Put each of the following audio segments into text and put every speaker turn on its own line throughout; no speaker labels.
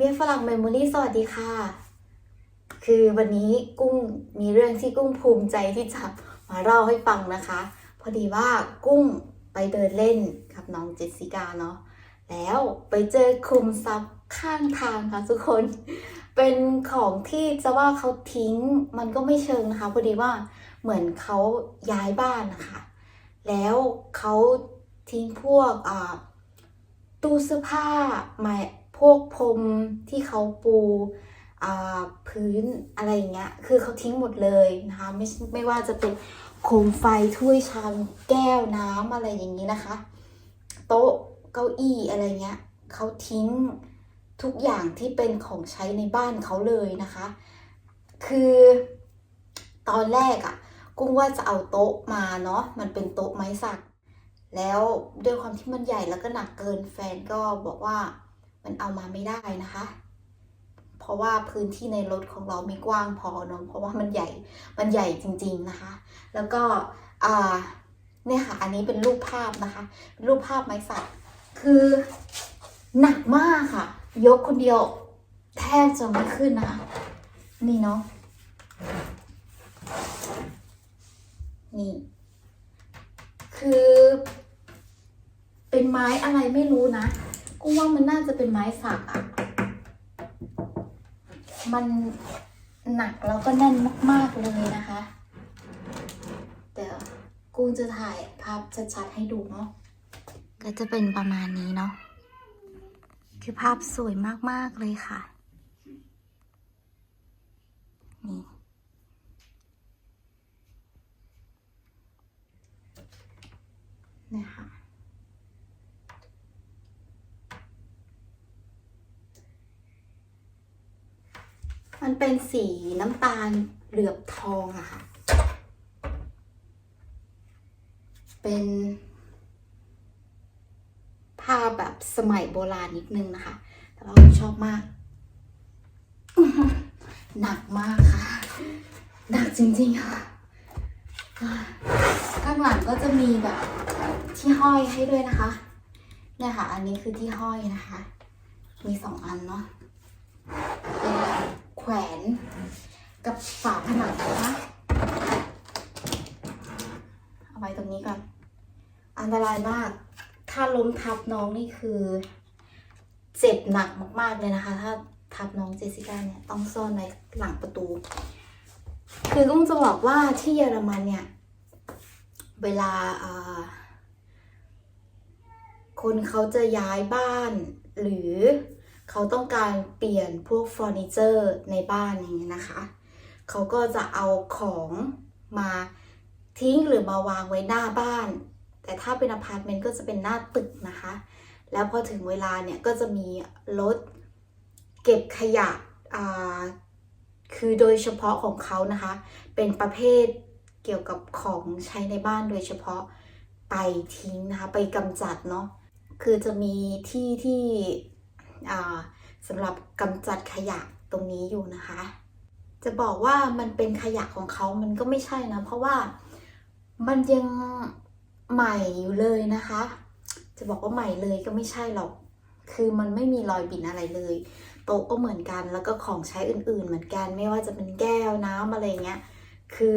เมียฝรั่งเมมโมรี่สวัสดีค่ะ คือวันนี้กุ้งมีเรื่องที่กุ้งภูมิใจที่จะมาเล่าให้ฟังนะคะ พอดีว่ากุ้งไปเดินเล่นกับน้องเจสสิก้าเนาะแล้วไปเจอคุมทรัพย์ข้างทางค่ะทุกคน เป็นของที่จะว่าเขาทิ้งมันก็ไม่เชิงนะคะ พอดีว่าเหมือนเขาย้ายบ้านนะคะ แล้วเขาทิ้งพวกตู้เสื้อผ้าไม้ พวกพรมที่เขาปูพื้นอะไรอย่างเงี้ย คือเขาทิ้งหมดเลยนะคะ ไม่ไม่ว่าจะเป็นโคมไฟถ้วยชามแก้วน้ำอะไรอย่างนี้นะคะ โต๊ะเก้าอี้อะไรเงี้ยเขาทิ้งทุกอย่างที่เป็นของใช้ในบ้านเขาเลยนะคะ คือตอนแรกอะ กุ้งว่าจะเอาโต๊ะมาเนาะ มันเป็นโต๊ะไม้สัก แล้วด้วยความที่มันใหญ่แล้วก็หนักเกินแฟนก็บอกว่า มันเอามาไม่ได้นะคะ เพราะว่าพื้นที่ในรถของเราไม่กว้างพอเนอะเพราะว่ามันใหญ่มันใหญ่จริง ๆนะคะ แล้วก็เนี่ยค่ะ อันนี้เป็นรูปภาพนะคะเป็นรูปภาพไม้สักคือหนักมากค่ะ ยกคนเดียวแทบจะไม่ขึ้นนะคะ นี่เนาะนี่ คือ เป็นไม้อะไรไม่รู้นะ กูว่ามันน่าจะเป็นไม้สักอะมันหนักแล้วก็แน่นมาก ๆ เลยนะคะ เดี๋ยวกูจะถ่ายภาพชัด ๆ ให้ดูเนาะ ก็จะเป็นประมาณนี้เนาะ คือภาพสวยมาก ๆ เลยค่ะ นี่นี่ยค่ะ มันเป็นสีน้ำตาลเหลือบทองอะค่ะ เป็นภาพแบบสมัยโบราณนิดนึงนะคะ แต่ว่าชอบมาก หนักมากค่ะ หนักจริงๆค่ะ ข้างหลังก็จะมีแบบที่ห้อยให้ด้วยนะคะ เนี่ยค่ะ อันนี้คือที่ห้อยนะคะ มีสองอันเนาะเป็น วนกับฝาผนังนะคะ เอาไว้ตรงนี้ก่อน อันตรายมาก ถ้าล้มทับน้องนี่คือ เจ็บหนักมากๆเลยนะคะ ถ้าทับน้องเจสสิก้าเนี่ยต้องซ่อนในหลังประตู คือต้งจะบอกว่าที่เยอรมันเนี่ย เวลาคนเขาจะย้ายบ้านหรือ เขาต้องการเปลี่ยนพวกเฟอร์นิเจอร์ในบ้านอย่างเงี้ยนะคะ เขาก็จะเอาของมาทิ้งหรือมาวางไว้หน้าบ้าน แต่ถ้าเป็นอพาร์ตเมนต์ก็จะเป็นหน้าตึกนะคะ แล้วพอถึงเวลาเนี่ยก็จะมีรถเก็บขยะคือโดยเฉพาะของเขานะคะ เป็นประเภทเกี่ยวกับของใช้ในบ้านโดยเฉพาะไปทิ้งนะคะ ไปกำจัดเนาะคือจะมีที่ที่ สำหรับกำจัดขยะตรงนี้อยู่นะคะ จะบอกว่ามันเป็นขยะของเขามันก็ไม่ใช่นะ เพราะว่ามันยังใหม่อยู่เลยนะคะ จะบอกว่าใหม่เลยก็ไม่ใช่หรอก คือมันไม่มีรอยบินอะไรเลย โต๊ะก็เหมือนกันแล้วก็ของใช้อื่น ๆ เหมือนกัน ไม่ว่าจะเป็นแก้วน้ำอะไรเงี้ย คือ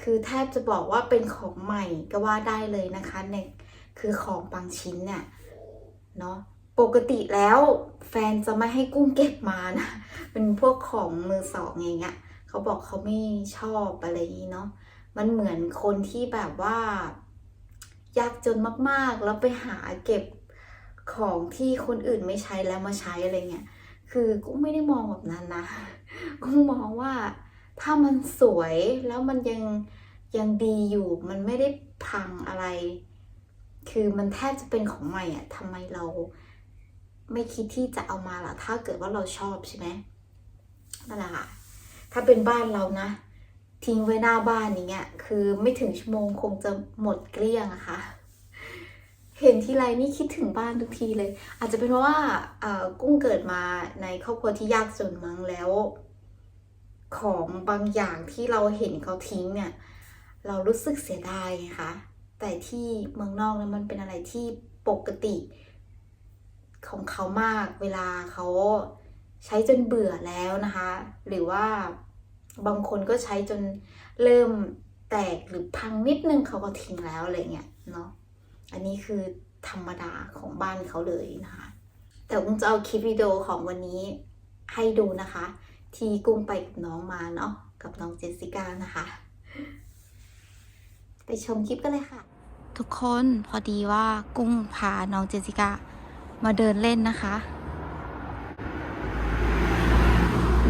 คือแทบจะบอกว่าเป็นของใหม่ก็ว่าได้เลยนะคะในคือของบางชิ้นเนี่ยเนาะ ปกติแล้วแฟนจะไม่ให้กุ้งเก็บมานะ เป็นพวกของมือสองอย่างเงี้ยเขาบอกเขาไม่ชอบอะไรนี้เนาะ มันเหมือนคนที่แบบว่ายากจนมากๆ แล้วไปหาเก็บของที่คนอื่นไม่ใช้แล้วมาใช้อะไรเงี้ย คือกุ้งไม่ได้มองแบบนั้นนะ กุ้งมองว่าถ้ามันสวยแล้วมันยังยังดีอยู่ มันไม่ได้พังอะไร คือมันแทบจะเป็นของใหม่อะทำไมเรา ไม่คิดที่จะเอามาล่ะ ถ้าเกิดว่าเราชอบใช่ไหมนั่นแหละค่ะ ถ้าเป็นบ้านเรานะ ทิ้งไว้หน้าบ้านอย่างเงี้ย คือไม่ถึงชั่วโมงคงจะหมดเกลี้ยงอะค่ะ เห็นทีไรนี่คิดถึงบ้านทุกทีเลย อาจจะเป็นเพราะว่ากุ้งเกิดมาในครอบครัวที่ยากจนมั้งแล้ว ของบางอย่างที่เราเห็นเขาทิ้งเนี่ย เรารู้สึกเสียดายไงคะแต่ที่เมืองนอกนั้นมันเป็นอะไรที่ปกติ ของเขามากเวลาเขาใช้จนเบื่อแล้วนะคะ หรือว่าบางคนก็ใช้จนเริ่มแตกหรือพังนิดนึงเขาก็ทิ้งแล้วอะไรเงี้ยเนาะอันนี้คือธรรมดาของบ้านเขาเลยนะคะ แต่กุ้งจะเอาคลิปวิดีโอของวันนี้ให้ดูนะคะ ที่กุ้งไปกับน้องมาเนาะกับน้องเจสสิก้านะคะ ไปชมคลิปกันเลยค่ะ ทุกคนพอดีว่ากุ้งพาน้องเจสสิก้า มาเดินเล่นนะคะ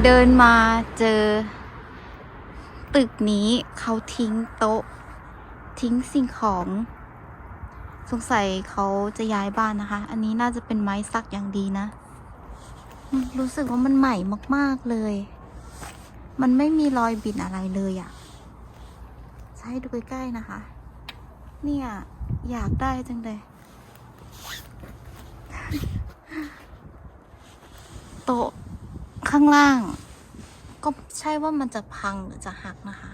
เดินมาเจอ ตึกนี้เขาทิ้งโต๊ะ ทิ้งสิ่งของ สงสัยเขาจะย้ายบ้านนะคะ อันนี้น่าจะเป็นไม้สักอย่างดีนะ รู้สึกว่ามันใหม่มาก ๆ เลย มันไม่มีรอยบิดอะไรเลยอะ่ะให้ดูใกล้ ๆ นะคะ เนี่ย อยากได้จังเลย โต๊ะข้างล่าง ก็ใช่ว่ามันจะพังหรือจะหักนะคะ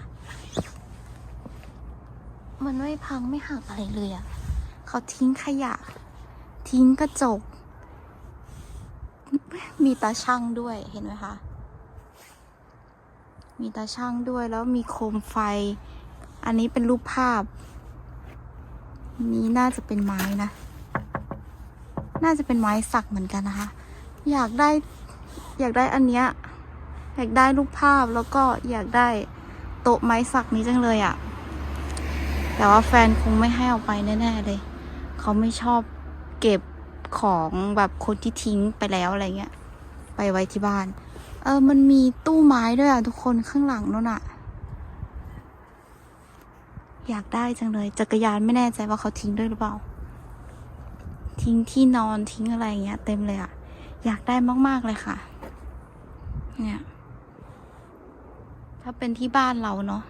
มันไม่พังไม่หักอะไรเลยอะ่ะเขาทิ้งขยะ ทิ้งกระจก มีตาช่างด้วยเห็นไหมคะ มีตาช่างด้วยแล้วมีโคมไฟ อันนี้เป็นรูปภาพ นี้น่าจะเป็นไม้นะ น่าจะเป็นไม้สักเหมือนกันนะคะ อยากได้ อยากได้อันเนี้ยอยากได้รูปภาพแล้วก็อยากได้โต๊ะไม้สักนี้จังเลยอะ่ะ แต่ว่าแฟนคงไม่ให้เอาไปแน่ๆเลย เขาไม่ชอบเก็บของแบบคนที่ทิ้งไปแล้วอะไรเงี้ย ไปไว้ที่บ้าน เออ มันมีตู้ไม้ด้วยอะทุกคนข้างหลังนู่นอะ อยากได้จังเลย จักรยานไม่แน่ใจว่าเขาทิ้งด้วยหรือเปล่า ทิ้งที่นอนทิ้งอะไรเงี้ย เต็มเลยอะ อยากได้มาก ๆ เลยค่ะ เนี่ย ถ้าเป็นที่บ้านเราเนาะ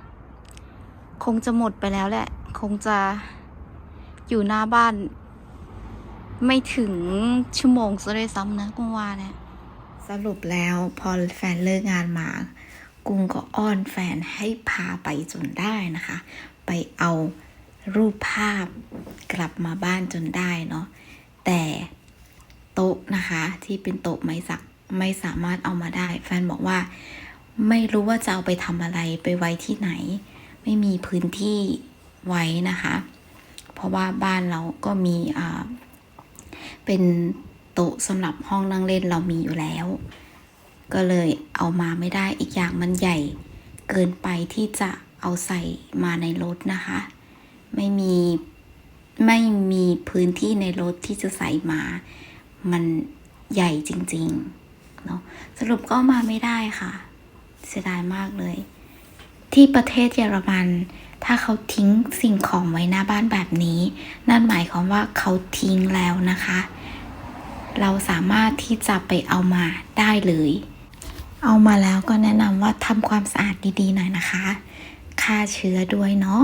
คงจะหมดไปแล้วแหละ คงจะอยู่หน้าบ้าน ไม่ถึงชั่วโมงซะด้วยซ้ำนะกุ้งว่าเนี่ย สรุปแล้วพอแฟนเลิกงานมา กุ้งก็อ้อนแฟนให้พาไปจนได้นะคะ ไปเอารูปภาพกลับมาบ้านจนได้เนาะ แต่ โต๊ะนะคะ ที่เป็นโต๊ะไม้สักไม่สามารถเอามาได้ แฟนบอกว่า ไม่รู้ว่าจะเอาไปทำอะไรไปไว้ที่ไหน ไม่มีพื้นที่ไว้นะคะ เพราะว่าบ้านเราก็มีอ่าเป็นโต๊ะสำหรับห้องนั่งเล่นเรามีอยู่แล้ว ก็เลยเอามาไม่ได้อีกอย่างมันใหญ่ เกินไปที่จะเอาใส่มาในรถนะคะ ไม่มีไม่มีพื้นที่ในรถที่จะใส่มา มันใหญ่จริงๆเนาะสรุปก็มาไม่ได้ค่ะ เสียดายมากเลย ที่ประเทศเยอรมัน ถ้าเขาทิ้งสิ่งของไว้หน้าบ้านแบบนี้ นั่นหมายความว่าเขาทิ้งแล้วนะคะ เราสามารถที่จะไปเอามาได้เลยเอามาแล้วก็แนะนำว่าทำความสะอาดดีๆหน่อยนะคะฆ่าเชื้อด้วยเนาะ